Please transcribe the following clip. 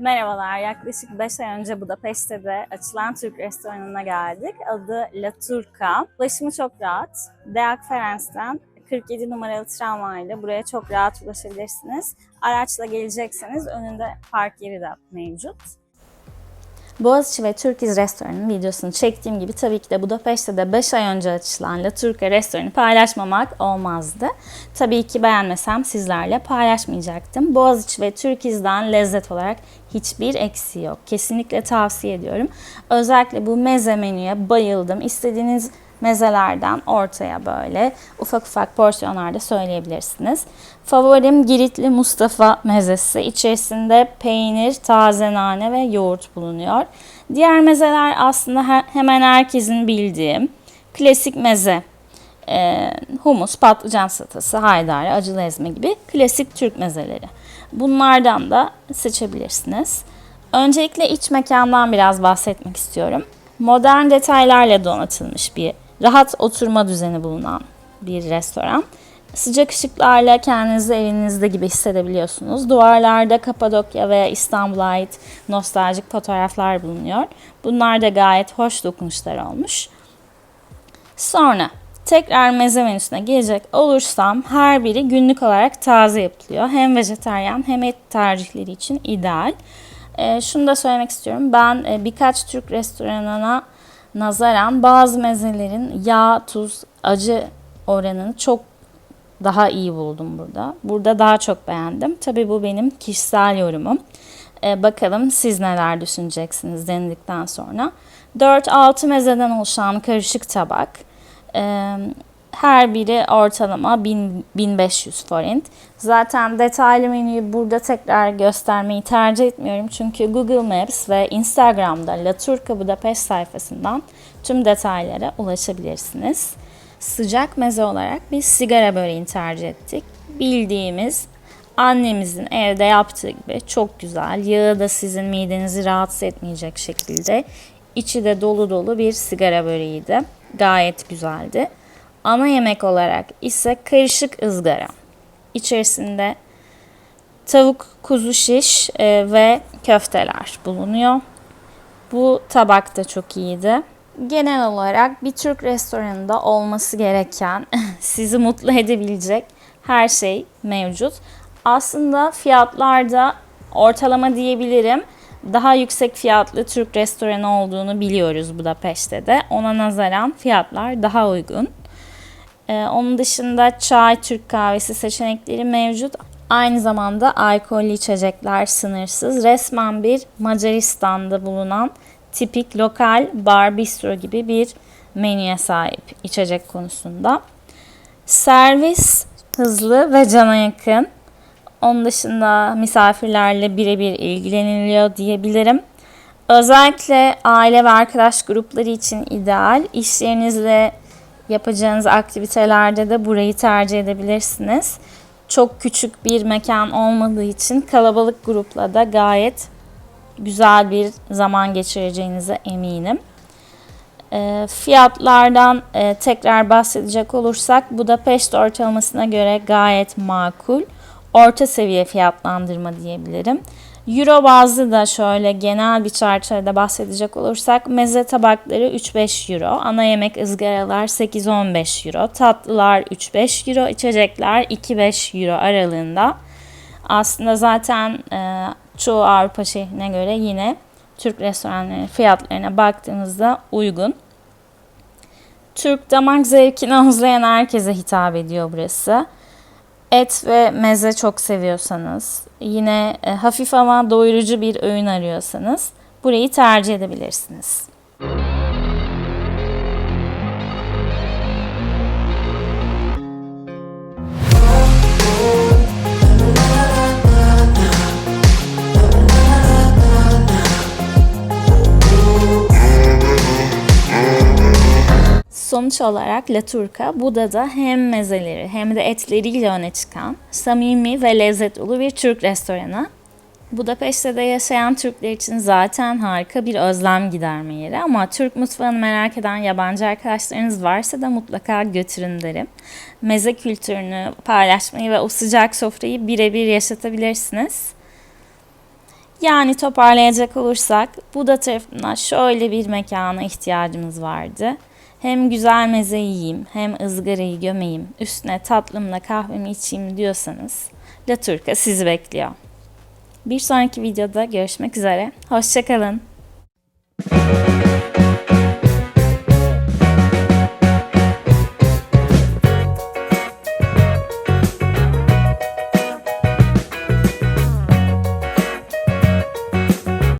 Merhabalar, yaklaşık 5 ay önce Budapeşte'de açılan Türk restoranına geldik. Adı La Turca. Ulaşımı çok rahat. Deak Ferenc'ten 47 numaralı tramvayla buraya çok rahat ulaşabilirsiniz. Araçla gelecekseniz önünde park yeri de mevcut. Boğaziçi ve Türkiz restoranının videosunu çektiğim gibi tabii ki de Budapeşte'de 5 ay önce açılan La Turca restoranı paylaşmamak olmazdı. Tabii ki beğenmesem sizlerle paylaşmayacaktım. Boğaziçi ve Türkiz'den lezzet olarak hiçbir eksiği yok. Kesinlikle tavsiye ediyorum. Özellikle bu meze menüye bayıldım. İstediğiniz mezelerden ortaya böyle ufak ufak porsiyonlarda söyleyebilirsiniz. Favorim Giritli Mustafa mezesi. İçerisinde peynir, taze nane ve yoğurt bulunuyor. Diğer mezeler aslında he- hemen herkesin bildiği klasik meze. Ee, humus, patlıcan salatası, haydari, acılı ezme gibi klasik Türk mezeleri. Bunlardan da seçebilirsiniz. Öncelikle iç mekandan biraz bahsetmek istiyorum. Modern detaylarla donatılmış bir rahat oturma düzeni bulunan bir restoran. Sıcak ışıklarla kendinizi evinizde gibi hissedebiliyorsunuz. Duvarlarda Kapadokya veya İstanbul'a ait nostaljik fotoğraflar bulunuyor. Bunlar da gayet hoş dokunuşlar olmuş. Sonra tekrar meze menüsüne gelecek olursam her biri günlük olarak taze yapılıyor. Hem vejetaryen hem et tercihleri için ideal. Ee, şunu da söylemek istiyorum. Ben e, birkaç Türk restoranına nazaran bazı mezelerin yağ, tuz, acı oranını çok daha iyi buldum burada. Burada daha çok beğendim. Tabii bu benim kişisel yorumum. Ee, bakalım siz neler düşüneceksiniz denedikten sonra. 4-6 mezeden oluşan karışık tabak. Ee, her biri ortalama 1000, 1500 forint. Zaten detaylı menüyü burada tekrar göstermeyi tercih etmiyorum. Çünkü Google Maps ve Instagram'da La Turca Budapest sayfasından tüm detaylara ulaşabilirsiniz. Sıcak meze olarak biz sigara böreğini tercih ettik. Bildiğimiz annemizin evde yaptığı gibi çok güzel. Yağı da sizin midenizi rahatsız etmeyecek şekilde. içi de dolu dolu bir sigara böreğiydi. Gayet güzeldi. Ana yemek olarak ise karışık ızgara. İçerisinde tavuk, kuzu şiş e, ve köfteler bulunuyor. Bu tabak da çok iyiydi. Genel olarak bir Türk restoranında olması gereken, sizi mutlu edebilecek her şey mevcut. Aslında fiyatlarda ortalama diyebilirim. Daha yüksek fiyatlı Türk restoranı olduğunu biliyoruz Budapeşte de. Ona nazaran fiyatlar daha uygun. Ee, onun dışında çay, Türk kahvesi seçenekleri mevcut. Aynı zamanda alkollü içecekler sınırsız. Resmen bir Macaristan'da bulunan tipik lokal bar bistro gibi bir menüye sahip içecek konusunda. Servis hızlı ve cana yakın. Onun dışında misafirlerle birebir ilgileniliyor diyebilirim. Özellikle aile ve arkadaş grupları için ideal. İş yerinizle yapacağınız aktivitelerde de burayı tercih edebilirsiniz. Çok küçük bir mekan olmadığı için kalabalık grupla da gayet güzel bir zaman geçireceğinize eminim. E, fiyatlardan e, tekrar bahsedecek olursak Budapest ortalamasına göre gayet makul. Orta seviye fiyatlandırma diyebilirim. Euro bazlı da şöyle genel bir çerçevede bahsedecek olursak meze tabakları 3-5 euro, ana yemek ızgaralar 8-15 euro, tatlılar 3-5 euro, içecekler 2-5 euro aralığında. Aslında zaten e, çoğu Avrupa şehrine göre yine Türk restoranlarının fiyatlarına baktığınızda uygun. Türk damak zevkini özleyen herkese hitap ediyor burası. Et ve meze çok seviyorsanız, yine e, hafif ama doyurucu bir öğün arıyorsanız burayı tercih edebilirsiniz. Sonuç olarak La Turca Buda'da hem mezeleri hem de etleriyle öne çıkan samimi ve lezzet dolu bir Türk restoranı. Budapeşte'de yaşayan Türkler için zaten harika bir özlem giderme yeri ama Türk mutfağını merak eden yabancı arkadaşlarınız varsa da mutlaka götürün derim. Meze kültürünü paylaşmayı ve o sıcak sofrayı birebir yaşatabilirsiniz. Yani toparlayacak olursak Buda tarafından şöyle bir mekana ihtiyacımız vardı. Hem güzel meze yiyeyim hem ızgarayı gömeyim üstüne tatlımla kahvemi içeyim diyorsanız La Turca sizi bekliyor. Bir sonraki videoda görüşmek üzere. Hoşçakalın.